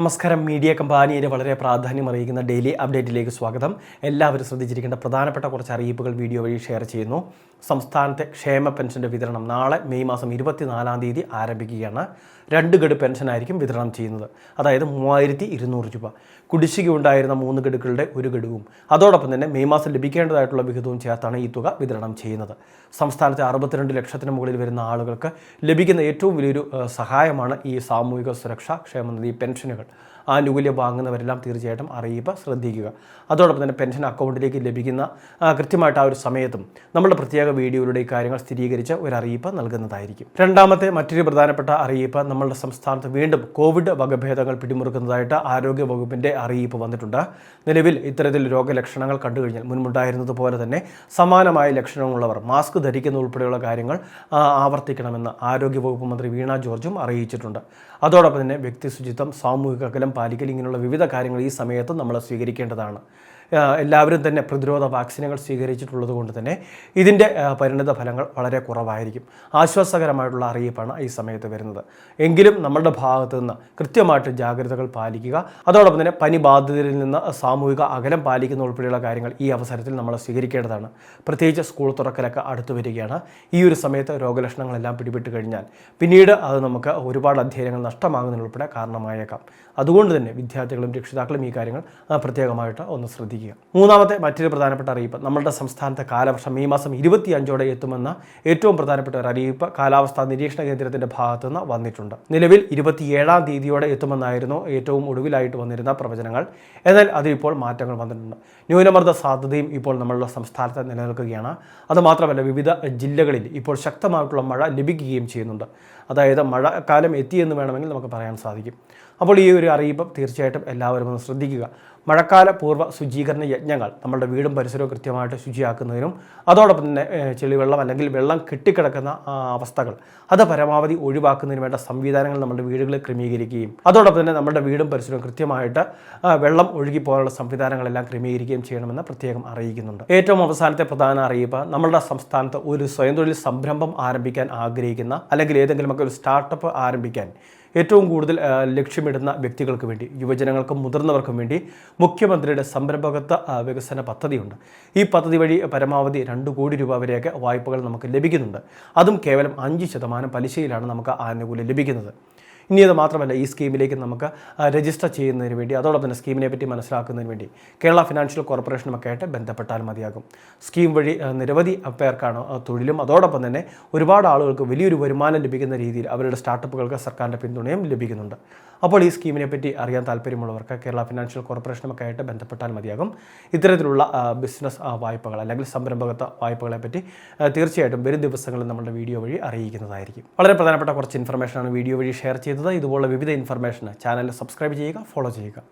നമസ്കാരം. മീഡിയ കമ്പാനിയുടെ വളരെ പ്രാധാന്യം അറിയിക്കുന്ന ഡെയിലി അപ്ഡേറ്റിലേക്ക് സ്വാഗതം. എല്ലാവരും ശ്രദ്ധിച്ചിരിക്കേണ്ട പ്രധാനപ്പെട്ട കുറച്ച് അറിയിപ്പുകൾ വീഡിയോ വഴി ഷെയർ ചെയ്യുന്നു. സംസ്ഥാനത്തെ ക്ഷേമ പെൻഷന്റെ വിതരണം നാളെ മെയ് മാസം ഇരുപത്തിനാലാം തീയതി ആരംഭിക്കുകയാണ്. രണ്ട് ഗഡു പെൻഷനായിരിക്കും വിതരണം ചെയ്യുന്നത്. അതായത് മൂവായിരത്തി ഇരുന്നൂറ് രൂപ. കുടിശ്ശിക ഉണ്ടായിരുന്ന മൂന്ന് ഗഡുക്കളുടെ ഒരു ഗഡുവും. അതോടൊപ്പം തന്നെ മെയ് മാസം ലഭിക്കേണ്ടതായിട്ടുള്ള വിഹിതവും ചേർത്താണ് ഈ തുക വിതരണം ചെയ്യുന്നത്. സംസ്ഥാനത്തെ അറുപത്തിരണ്ട് ലക്ഷത്തിന് മുകളിൽ വരുന്ന ആളുകൾക്ക് ലഭിക്കുന്ന ഏറ്റവും വലിയൊരു സഹായമാണ് ഈ സാമൂഹിക സുരക്ഷാ ക്ഷേമനിധി പെൻഷനുകൾ. ആനുകൂല്യം വാങ്ങുന്നവരെല്ലാം തീർച്ചയായിട്ടും അറിയിപ്പ് ശ്രദ്ധിക്കുക. അതോടൊപ്പം തന്നെ പെൻഷൻ അക്കൗണ്ടിലേക്ക് ലഭിക്കുന്ന കൃത്യമായിട്ട് ആ ഒരു സമയത്തും നമ്മുടെ പ്രത്യേക വീഡിയോയിലൂടെ കാര്യങ്ങൾ സ്ഥിരീകരിച്ച് ഒരു അറിയിപ്പ് നൽകുന്നതായിരിക്കും. രണ്ടാമത്തെ മറ്റൊരു പ്രധാനപ്പെട്ട അറിയിപ്പ് നമ്മളുടെ സംസ്ഥാനത്ത് വീണ്ടും കോവിഡ് വകഭേദങ്ങൾ പിടിമുറുക്കുന്നതായിട്ട് ആരോഗ്യ വകുപ്പിന്റെ അറിയിപ്പ് വന്നിട്ടുണ്ട്. നിലവിൽ ഇത്തരത്തിൽ രോഗലക്ഷണങ്ങൾ കണ്ടു കഴിഞ്ഞാൽ മുൻപുണ്ടായിരുന്നത് പോലെ തന്നെ സമാനമായ ലക്ഷണങ്ങളുള്ളവർ മാസ്ക് ധരിക്കുന്ന ഉൾപ്പെടെയുള്ള കാര്യങ്ങൾ ആവർത്തിക്കണമെന്ന് ആരോഗ്യ വകുപ്പ് മന്ത്രി വീണ ജോർജും അറിയിച്ചിട്ടുണ്ട്. അതോടൊപ്പം തന്നെ വ്യക്തി ശുചിത്വം സാമൂഹിക അകലം പാലിക്കൽ ഇങ്ങനെയുള്ള വിവിധ കാര്യങ്ങൾ ഈ സമയത്ത് നമ്മൾ സ്വീകരിക്കേണ്ടതാണ്. എല്ലാവരും തന്നെ പ്രതിരോധ വാക്സിനുകൾ സ്വീകരിച്ചിട്ടുള്ളത് കൊണ്ട് തന്നെ ഇതിന്റെ പരിണിത ഫലങ്ങൾ വളരെ കുറവായിരിക്കും. ആശ്വാസകരമായിട്ടുള്ള അറിയിപ്പാണ് ഈ സമയത്ത് വരുന്നത്. എങ്കിലും നമ്മളുടെ ഭാഗത്തു നിന്ന് കൃത്യമായിട്ട് ജാഗ്രതകൾ പാലിക്കുക അതോടൊപ്പം തന്നെ പനി ബാധിതരിൽ നിന്ന് സാമൂഹിക അകലം പാലിക്കുന്ന ഉൾപ്പെടെയുള്ള കാര്യങ്ങൾ ഈ അവസരത്തിൽ നമ്മൾ സ്വീകരിക്കേണ്ടതാണ്. പ്രത്യേകിച്ച് സ്കൂൾ തുറക്കലൊക്കെ അടുത്തു വരികയാണ്. ഈ ഒരു സമയത്ത് രോഗലക്ഷണങ്ങളെല്ലാം പിടിപെട്ട് കഴിഞ്ഞാൽ പിന്നീട് അത് നമുക്ക് ഒരുപാട് അധ്യയനങ്ങൾ നഷ്ടമാകുന്നതിനുൾപ്പെടെ കാരണമായേക്കാം. അതുകൊണ്ട് തന്നെ വിദ്യാർത്ഥികളും രക്ഷിതാക്കളും ഈ കാര്യങ്ങൾ പ്രത്യേകമായിട്ട് ഒന്ന് ശ്രദ്ധിക്കുക. മൂന്നാമത്തെ മറ്റൊരു പ്രധാനപ്പെട്ട അറിയിപ്പ് നമ്മളുടെ സംസ്ഥാനത്തെ കാലവർഷം ഈ മാസം ഇരുപത്തി അഞ്ചോടെ എത്തുമെന്ന ഏറ്റവും പ്രധാനപ്പെട്ട ഒരു അറിയിപ്പ് കാലാവസ്ഥാ നിരീക്ഷണ കേന്ദ്രത്തിന്റെ ഭാഗത്തു നിന്ന് വന്നിട്ടുണ്ട്. നിലവിൽ ഇരുപത്തിയേഴാം തീയതിയോടെ എത്തുമെന്നായിരുന്നു ഏറ്റവും ഒടുവിലായിട്ട് വന്നിരുന്ന പ്രവചനങ്ങൾ. എന്നാൽ അതിപ്പോൾ മാറ്റങ്ങൾ വന്നിട്ടുണ്ട്. ന്യൂനമർദ്ദ സാധ്യതയും ഇപ്പോൾ നമ്മളുടെ സംസ്ഥാനത്ത് നിലനിൽക്കുകയാണ്. അതുമാത്രമല്ല വിവിധ ജില്ലകളിൽ ഇപ്പോൾ ശക്തമായിട്ടുള്ള മഴ ലഭിക്കുകയും ചെയ്യുന്നുണ്ട്. അതായത് മഴക്കാലം എത്തിയെന്ന് വേണമെങ്കിൽ നമുക്ക് പറയാൻ സാധിക്കും. അപ്പോൾ ഈ ഒരു അറിയിപ്പ് തീർച്ചയായിട്ടും എല്ലാവരും ഒന്ന് ശ്രദ്ധിക്കുക. മഴക്കാല പൂർവ ശുചീകരണ യജ്ഞങ്ങൾ നമ്മുടെ വീടും പരിസരവും കൃത്യമായിട്ട് ശുചിയാക്കുന്നതിനും അതോടൊപ്പം തന്നെ ചെളിവെള്ളം അല്ലെങ്കിൽ വെള്ളം കെട്ടിക്കിടക്കുന്ന അവസ്ഥകൾ അത് പരമാവധി ഒഴിവാക്കുന്നതിന് വേണ്ട സംവിധാനങ്ങൾ നമ്മുടെ വീടുകളിൽ ക്രമീകരിക്കുകയും അതോടൊപ്പം തന്നെ നമ്മുടെ വീടും പരിസരവും കൃത്യമായിട്ട് വെള്ളം ഒഴുകി പോകാനുള്ള സംവിധാനങ്ങളെല്ലാം ക്രമീകരിക്കുകയും ചെയ്യണമെന്ന് പ്രത്യേകം അറിയിക്കുന്നുണ്ട്. ഏറ്റവും അവസാനത്തെ പ്രധാന അറിയിപ്പ് നമ്മുടെ സംസ്ഥാനത്ത് ഒരു സ്വയം തൊഴിൽ സംരംഭം ആരംഭിക്കാൻ ആഗ്രഹിക്കുന്ന അല്ലെങ്കിൽ ഏതെങ്കിലുമൊക്കെ ഒരു സ്റ്റാർട്ടപ്പ് ആരംഭിക്കാൻ ഏറ്റവും കൂടുതൽ ലക്ഷ്യമിടുന്ന വ്യക്തികൾക്ക് വേണ്ടി യുവജനങ്ങൾക്കും മുതിർന്നവർക്കും വേണ്ടി മുഖ്യമന്ത്രിയുടെ സംരംഭകത്വ വികസന പദ്ധതിയുണ്ട്. ഈ പദ്ധതി വഴി പരമാവധി രണ്ട് കോടി രൂപ വരെയൊക്കെ വായ്പകൾ നമുക്ക് ലഭിക്കുന്നുണ്ട്. അതും കേവലം അഞ്ച് ശതമാനം പലിശയിലാണ് നമുക്ക് ആനുകൂല്യം ലഭിക്കുന്നത്. ഇനി അത് മാത്രമല്ല ഈ സ്കീമിലേക്ക് നമുക്ക് രജിസ്റ്റർ ചെയ്യുന്നതിന് വേണ്ടി അതോടൊപ്പം തന്നെ സ്കീമിനെ പറ്റി മനസ്സിലാക്കുന്നതിന് വേണ്ടി കേരള ഫിനാൻഷ്യൽ കോർപ്പറേഷനുമൊക്കെ ആയിട്ട് ബന്ധപ്പെട്ടാൽ മതിയാകും. സ്കീം വഴി നിരവധി പേർക്കാണ് തൊഴിലും അതോടൊപ്പം തന്നെ ഒരുപാട് ആളുകൾക്ക് വലിയൊരു വരുമാനം ലഭിക്കുന്ന രീതിയിൽ അവരുടെ സ്റ്റാർട്ടപ്പുകൾക്ക് സർക്കാരിന്റെ പിന്തുണയും ലഭിക്കുന്നുണ്ട്. അപ്പോൾ ഈ സ്കീമിനെ പറ്റി അറിയാൻ താല്പര്യമുള്ളവർക്ക് കേരള ഫിനാൻഷ്യൽ കോർപ്പറേഷനുമൊക്കെ ആയിട്ട് ബന്ധപ്പെട്ടാൽ മതിയാകും. ഇത്തരത്തിലുള്ള ബിസിനസ് വായ്പകൾ അല്ലെങ്കിൽ സംരംഭകത്വ വായ്പകളെ പറ്റി തീർച്ചയായിട്ടും വരും ദിവസങ്ങളിൽ നമ്മുടെ വീഡിയോ വഴി അറിയിക്കുന്നതായിരിക്കും. വളരെ പ്രധാനപ്പെട്ട കുറച്ച് ഇൻഫർമേഷനാണ് വീഡിയോ വഴി ഷെയർ ചെയ്തത്. ഇതുപോലുള്ള വിവിധ ഇൻഫർമേഷന് ചാനൽ സബ്സ്ക്രൈബ് ചെയ്യുക ഫോളോ ചെയ്യുക.